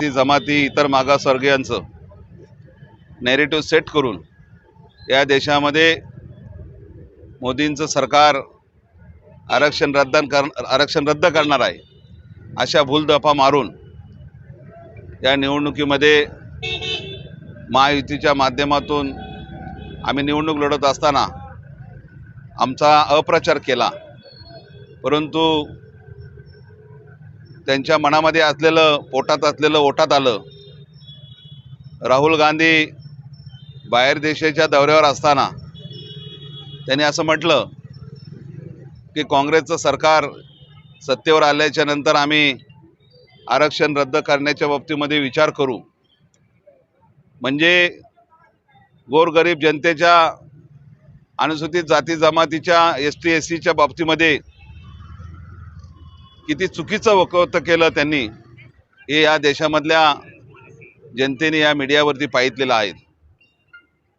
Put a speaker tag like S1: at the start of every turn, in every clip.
S1: ती जमाती इतर मागासवर्गीयांचं नॅरेटिव्ह सेट करून या देशामध्ये मोदींचं सरकार आरक्षण रद्द कर आरक्षण रद्द करणार आहे अशा भूलदफा मारून या निवडणुकीमध्ये महायुतीच्या माध्यमातून आम्ही निवडणूक लढत असताना आमचा अप्रचार केला परंतु त्यांच्या मनामध्ये असलेलं पोटात असलेलं ओठात आलं. राहुल गांधी बाहेर देशाच्या दौऱ्यावर असताना त्यांनी असं म्हटलं की काँग्रेसचं सरकार सत्तेवर आल्याच्यानंतर आम्ही आरक्षण रद्द करण्याच्या बाबतीमध्ये विचार करू. म्हणजे गोरगरीब जनतेच्या अनुसूचित जाती जमातीच्या एस टी एस सीच्या बाबतीमध्ये किती चुकीचं वक्तव्य केलं त्यांनी हे या देशामधल्या जनतेने या मीडियावरती पाहितलेलं आहे.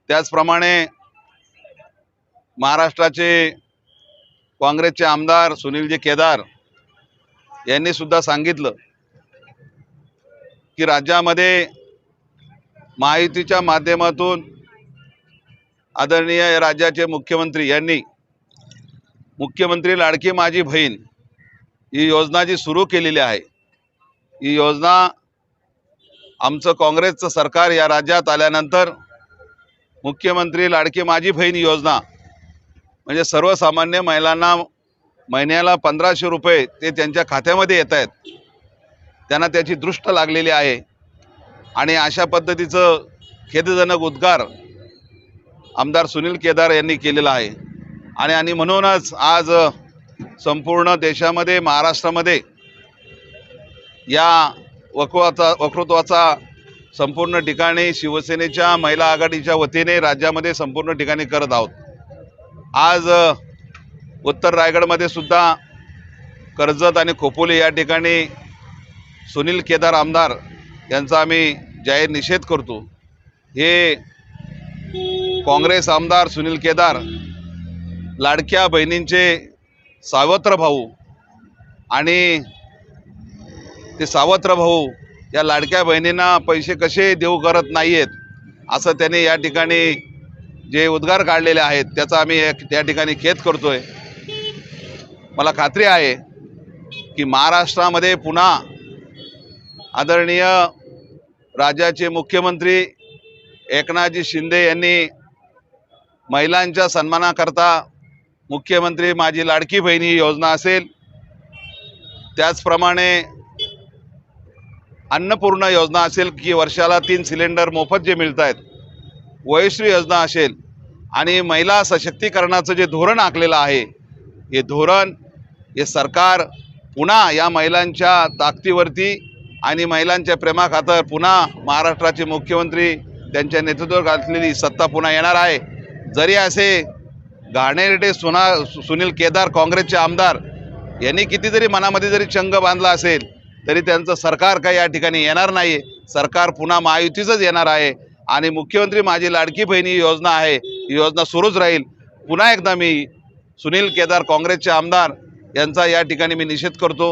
S1: त्याचप्रमाणे महाराष्ट्राचे काँग्रेसचे आमदार सुनीलजी केदार यांनी सुद्धा सांगितलं की राज्यामध्ये महायुतीच्या माध्यमातून आदरणीय राज्याचे मुख्यमंत्री यांनी मुख्यमंत्री लाडकी माझी बहीण ही योजना जी सुरू केलेली आहे ही योजना आमचं काँग्रेसचं सरकार या राज्यात आल्यानंतर मुख्यमंत्री लाडकी माझी बहीण योजना म्हणजे सर्वसामान्य महिलांना महिन्याला पंधराशे रुपये ते त्यांच्या खात्यामध्ये येत आहेत. त्यांना त्याची दृष्ट लागलेली आहे. आणि अशा पद्धतीचं खेदजनक उद्गार आमदार सुनील केदार यांनी केलेला आहे. आणि आणि म्हणूनच आज संपूर्ण देशामध्ये महाराष्ट्रामध्ये या वक्वाचा वक्तृत्वाचा संपूर्ण ठिकाणी शिवसेनेच्या महिला आघाडीच्या वतीने राज्यामध्ये संपूर्ण ठिकाणी करत आहोत. आज उत्तर रायगडमध्ये सुद्धा कर्जत आणि खोपोली या ठिकाणी सुनील केदार आमदार यांचा आम्ही जाहीर निषेध करतो. हे काँग्रेस आमदार सुनील केदार लाडक्या बहिणींचे सावत्र भाऊ आणि ते सावत्र भाऊ या लाडक्या बहिणींना पैसे कसे देऊ करत नाही आहेत असं त्यांनी या ठिकाणी जे उद्गार काढलेले आहेत त्याचा आम्ही एक त्या ठिकाणी खेद करतो आहे मला खात्री आहे की महाराष्ट्रामध्ये पुन्हा आदरणीय राज्याचे मुख्यमंत्री एकनाथजी शिंदे यांनी महिलांच्या सन्मानाकरता मुख्यमंत्री माझी लाडकी बहिणी ही योजना असेल त्याचप्रमाणे अन्नपूर्णा योजना असेल की वर्षाला तीन सिलेंडर मोफत जे मिळत आहेत वयश्री योजना असेल आणि महिला सशक्तीकरणाचं जे धोरण आखलेलं आहे हे धोरण हे सरकार पुन्हा या महिलांच्या ताकदीवरती आणि महिलांच्या प्रेमाखातर पुन्हा महाराष्ट्राचे मुख्यमंत्री त्यांच्या नेतृत्व घातलेली सत्ता पुन्हा येणार आहे. जरी असे घाणेरडे सुना सुनील केदार काँग्रेसचे आमदार यांनी किती जरी मनामध्ये जरी चंग बांधला असेल तरी त्यांचं सरकार काही या ठिकाणी येणार नाही सरकार पुन्हा महायुतीचंच येणार आहे. आणि मुख्यमंत्री माझी लाडकी बहिणी ही योजना आहे ही योजना सुरूच राहील. पुन्हा एकदा मी सुनील केदार काँग्रेसचे आमदार यांचा या ठिकाणी मी निषेध करतो.